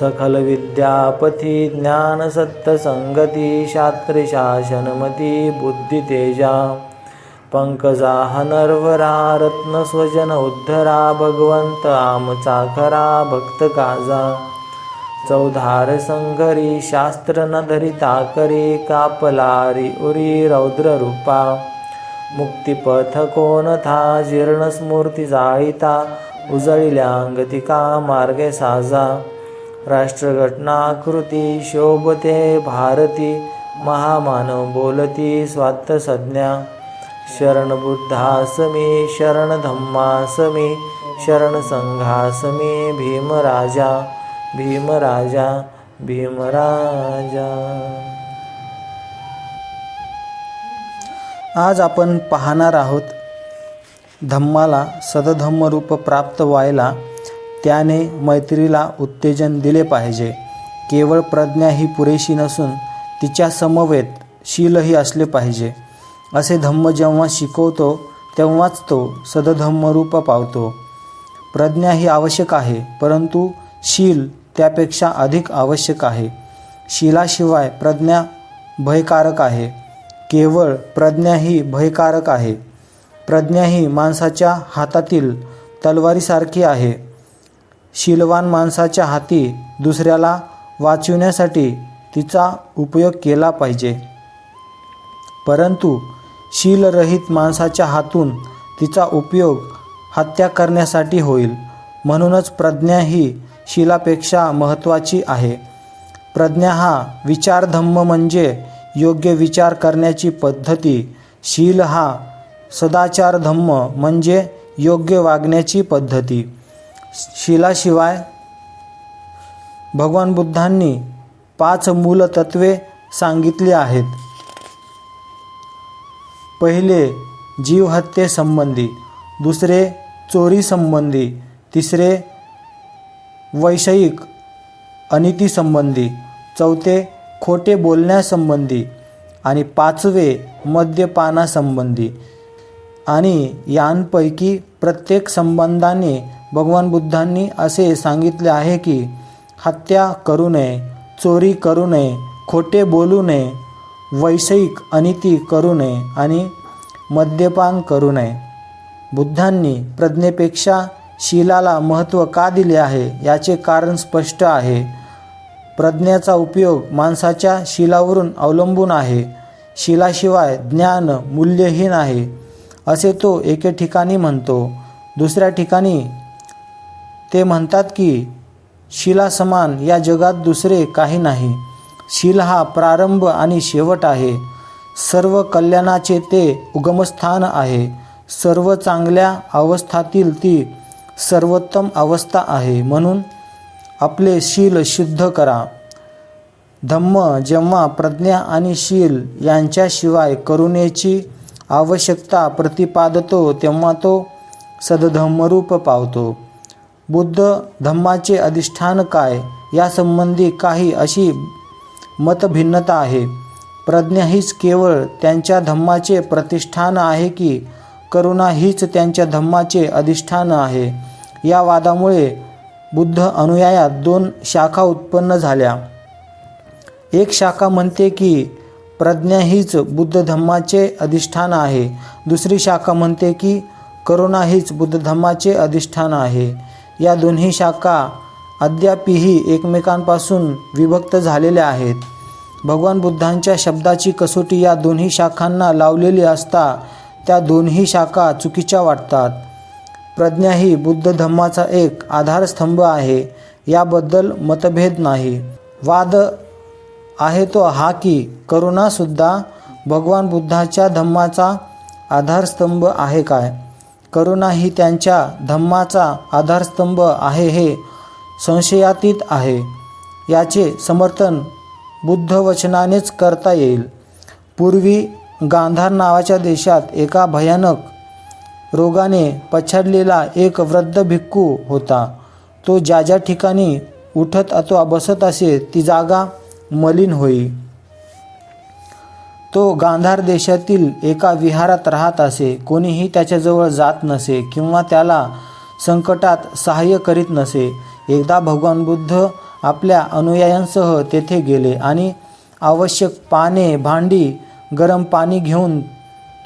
सकलविद्यापथि ज्ञानसत्तसङ्गति शास्त्रशासनमति बुद्धितेजा। पङ्कजाः नर्वरा रत्नस्वजन उद्धरा भगवन्त आमचाखरा भक्तकाजा। चौधार संघरी शास्त्र न धरिता करी कापलारी उरी रौद्ररूपा। मुक्तिपथ कोणथा जीर्णस्मूर्ती जाळीता उजळिल्यांगतिका मार्गे साजा। राष्ट्रघटनाकृती शोभते भारती महामानव बोलती स्वात्त संज्ञा शरण बुद्धासमी शरण शरण भीमराजा। भीमराजा भीमराजा। आज आपण पाहणार आहोत धम्माला सदधम्मरूप प्राप्त व्हायला त्याने मैत्रीला उत्तेजन दिले पाहिजे. केवळ प्रज्ञा ही पुरेशी नसून तिच्या समवेत शीलही असले पाहिजे. असे धम्म जेव्हा शिकवतो तेव्हाच तो सदधम्मरूप पावतो. प्रज्ञा ही आवश्यक आहे परंतु शील त्यापेक्षा अधिक आवश्यक आहे. शीलाशिवाय प्रज्ञा भयकारक आहे. केवळ प्रज्ञा ही भयकारक आहे. प्रज्ञा ही माणसाच्या हातातील तलवारीसारखी आहे. शीलवान माणसाच्या हाती दुसऱ्याला वाचविण्यासाठी तिचा उपयोग केला पाहिजे. परंतु शीलरहित माणसाच्या हातून तिचा उपयोग हत्या करण्यासाठी होईल. म्हणूनच प्रज्ञा ही शिलापेक्षा महत्त्वाची आहे. प्रज्ञा हा विचारधम्म म्हणजे योग्य विचार करण्याची पद्धती. शील हा सदाचार धम्म म्हणजे योग्य वागण्याची पद्धती. शिलाशिवाय भगवान बुद्धांनी पाच मूलतत्वे सांगितली आहेत. पहिले जीवहत्येसंबंधी दुसरे चोरीसंबंधी तिसरे वैषयिक अनितीसंबंधी चौथे खोटे बोलण्यासंबंधी आणि पाचवे मद्यपानासंबंधी आणि यांपैकी प्रत्येक संबंधाने भगवान बुद्धांनी असे सांगितले आहे की हत्या करू नये चोरी करू नये खोटे बोलू नये वैषयिक अनिती करू नये आणि मद्यपान करू नये. बुद्धांनी प्रज्ञेपेक्षा शीलाला महत्त्व का दिले आहे याचे कारण स्पष्ट आहे. प्रज्ञेचा उपयोग माणसाच्या शिलावरून अवलंबून आहे. शिलाशिवाय ज्ञान मूल्यहीन आहे असे तो एके ठिकाणी म्हणतो. दुसऱ्या ठिकाणी ते म्हणतात की शिलासमान या जगात दुसरे काही नाही. शील हा प्रारंभ आणि शेवट आहे. सर्व कल्याणाचे ते उगमस्थान आहे. सर्व चांगल्या अवस्थातील ती सर्वोत्तम अवस्था आहे. म्हणून आपले शील शुद्ध करा. धम्म जेव्हा प्रज्ञा आणि शील यांच्याशिवाय करुणेची आवश्यकता प्रतिपादतो तेव्हा तो सदधम्मरूप पावतो. बुद्ध धम्माचे अधिष्ठान काय? यासंबंधी काही अशी मतभिन्नता आहे. प्रज्ञा हीच केवळ त्यांच्या धम्माचे प्रतिष्ठान आहे की करुणा हीच त्यांच्या धम्माचे अधिष्ठान आहे? या वादामुळे बुद्ध अनुयायात दोन शाखा उत्पन्न झाल्या. एक शाखा म्हणते की प्रज्ञा हीच बुद्ध धम्माचे अधिष्ठान आहे. दुसरी शाखा म्हणते की करुणा हीच बुद्ध धम्माचे अधिष्ठान आहे. या दोन्ही शाखा अद्यापही एकमेकांपासून विभक्त झालेल्या आहेत. भगवान बुद्धांच्या शब्दाची कसोटी या दोन्ही शाखांना लावलेली असता त्या दोन्ही शाखा चुकीच्या वाटतात. प्रज्ञा ही बुद्ध धम्माचा एक आधारस्तंभ आहे याबद्दल मतभेद नाही. वाद आहे तो हा की करुणासुद्धा भगवान बुद्धाच्या धम्माचा आधारस्तंभ आहे काय? करुणा ही त्यांच्या धम्माचा आधारस्तंभ आहे हे संशयातीत आहे. याचे समर्थन बुद्ध वचनानेच करता येईल. पूर्वी गांधार नावाच्या देशात एका भयानक रोगाने पछाडलेला एक वृद्ध भिक्खू होता. तो ज्या ज्या ठिकाणी उठत अथवा बसत असे ती जागा मलिन होई. तो गांधार देशातील एका विहारात राहत असे कोणीही त्याच्याजवळ जात नसे किंवा त्याला संकटात सहाय्य करीत नसे. एकदा भगवान बुद्ध आपल्या अनुयायांसह तेथे गेले आणि आवश्यक पाने भांडी गरम पाणी घेऊन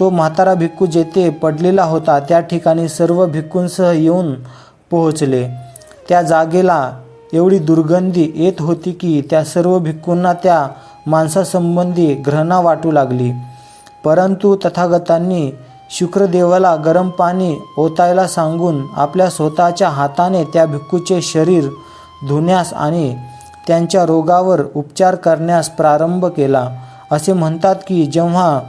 तो म्हातारा भिक्खू जेथे पडलेला होता त्या ठिकाणी सर्व भिक्खूंसह येऊन पोहोचले. त्या जागेला एवढी दुर्गंधी येत होती की त्या सर्व भिक्खूंना त्या माणसासंबंधी घृणा वाटू लागली. परंतु तथागतांनी शुक्रदेवाला गरम पाणी ओतायला सांगून आपल्या स्वतःच्या हाताने त्या भिक्खूचे शरीर धुण्यास आणि त्यांच्या रोगावर उपचार करण्यास प्रारंभ केला. असे म्हणतात की जेव्हा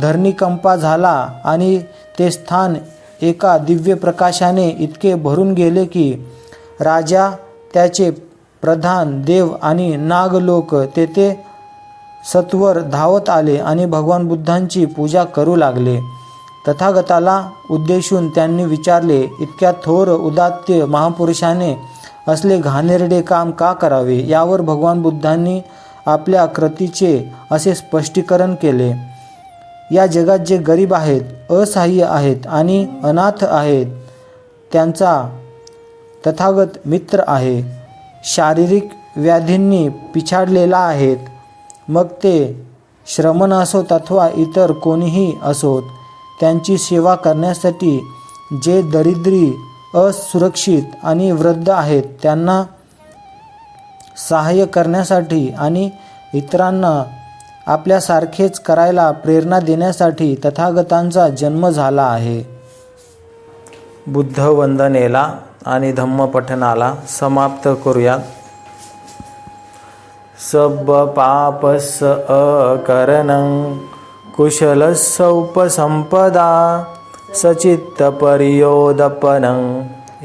धरणीकंपा झाला आणि ते स्थान एका दिव्य प्रकाशाने इतके भरून गेले की राजा त्याचे प्रधान देव आणि नागलोक तेथे सत्वर धावत आले आणि भगवान बुद्धांची पूजा करू लागले. तथागताला उद्देशून त्यांनी विचारले इतक्या थोर उदात्य महापुरुषाने असले घाणेरडे काम का करावे? यावर भगवान बुद्धांनी आपल्या कृतीचे असे स्पष्टीकरण केले. या जगात जे गरीब आहेत असहाय्य आहेत आणि अनाथ आहेत त्यांचा तथागत मित्र आहे. शारीरिक व्याधींनी पिछाडलेला आहेत. मग ते श्रमण असोत अथवा इतर कोणीही असोत त्यांची सेवा करण्यासाठी जे दरिद्री असुरक्षित आणि वृद्ध आहेत त्यांना सहाय्य करण्यासाठी आणि इतरांना आपल्यासारखेच करायला प्रेरणा देण्यासाठी तथागतांचा जन्म झाला आहे. बुद्ध वंदनेला आणि धम्मपठनाला समाप्त करूयात. सब अकरणं कुशलस्सौपसम्पदा उपसंपदा सचित्तपर्योदपनं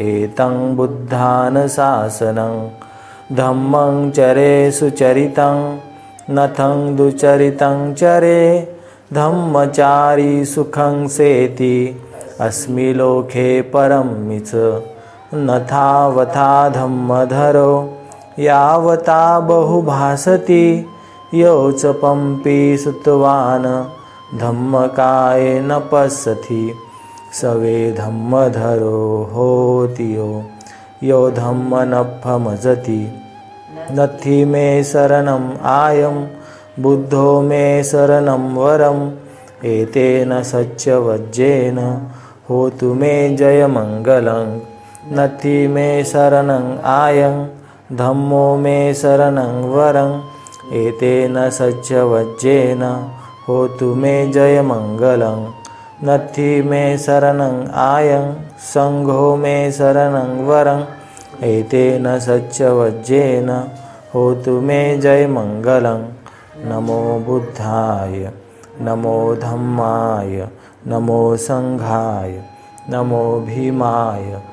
एतं बुद्धानशासनं धम्मं चरे सुचरितं नथं दुचरितं चरे धम्मचारी सुखं सेति अस्मि लोके परं मिच नथावथा धम्मधरो यावता बहुभासति योच पंपी सुतवान्। न पश्यति सवे धम्मधरो होति यो यो धम्मनफमजति नथि मे शरणम् आयं। बुद्धो मे शरणं वरम् एतेन सच्चवज्जेन। होतु मे जयमङ्गलं। नथि मे शरणं आयं। धम्मो मे शरणं वरम् एतेन सच्चवज्जेन होतु मे जयमङ्गलं। नथि मे शरणं आयं सङ्घो मे शरणं वरम् एतेन सच्चवज्जेन होतु मे जयमङ्गलं। नमो बुद्धाय नमो धम्माय नमो सङ्घाय नमो भीमाय